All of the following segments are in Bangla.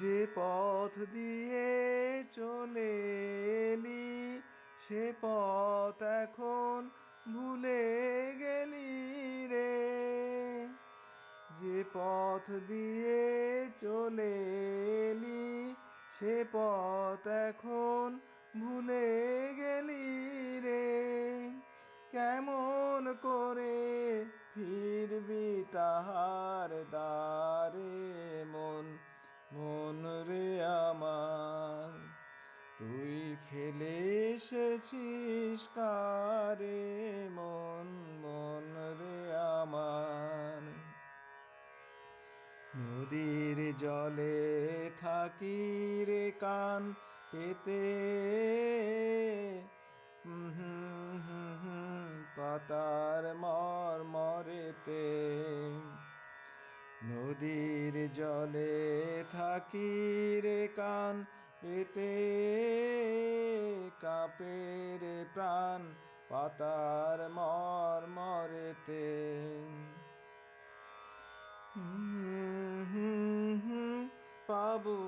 যে পথ দিয়ে চলে এলি, সে পথ এখন ভুলে গেলি রে। যে পথ দিয়ে চলে এলি, সে পথ এখন ভুলে গেলি রে। কেমন করে ফিরবি তাহার মন রে আমার, তুই ফেলে এসেছিস কারে মন মন রে আমার। নদীর জলে থাকি রে কান পেতে পাতার মর মরেতে নদীর জলে থাকি রে কান, এতে কাপে রে প্রাণ, পাতার মর মরেতে। পাবো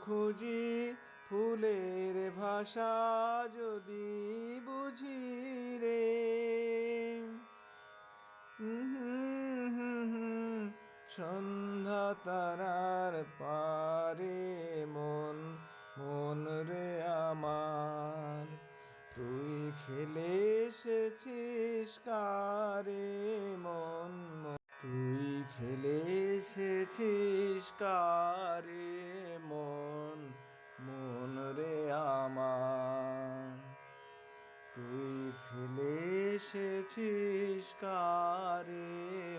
খুঁজি ফুলের ভাষা যদি বুঝি রে। হুম সন্ধ্যা তারার পারে মন মন রে আমার। তুই ফেলে এসেছিস কারে মন তুই ফেলে এসেছিস কারে মন মন রে আমার। তুই ফেলে এসেছিস কারে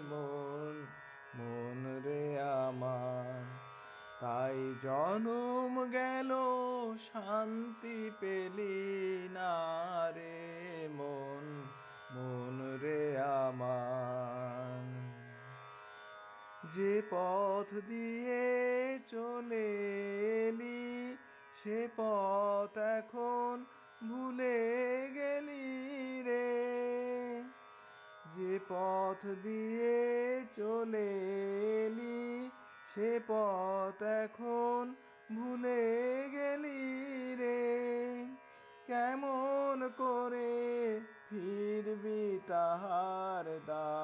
গেল, শান্তি পেলি না রে মন মন রে আমার যে পথ দিয়ে চলে এলি, সে পথ এখন ভুলে গেলি রে। যে পথ দিয়ে চলে এলি, সে পথ এখন ভুলে গেলি রে কেমন করে ফিরবি তাহার দা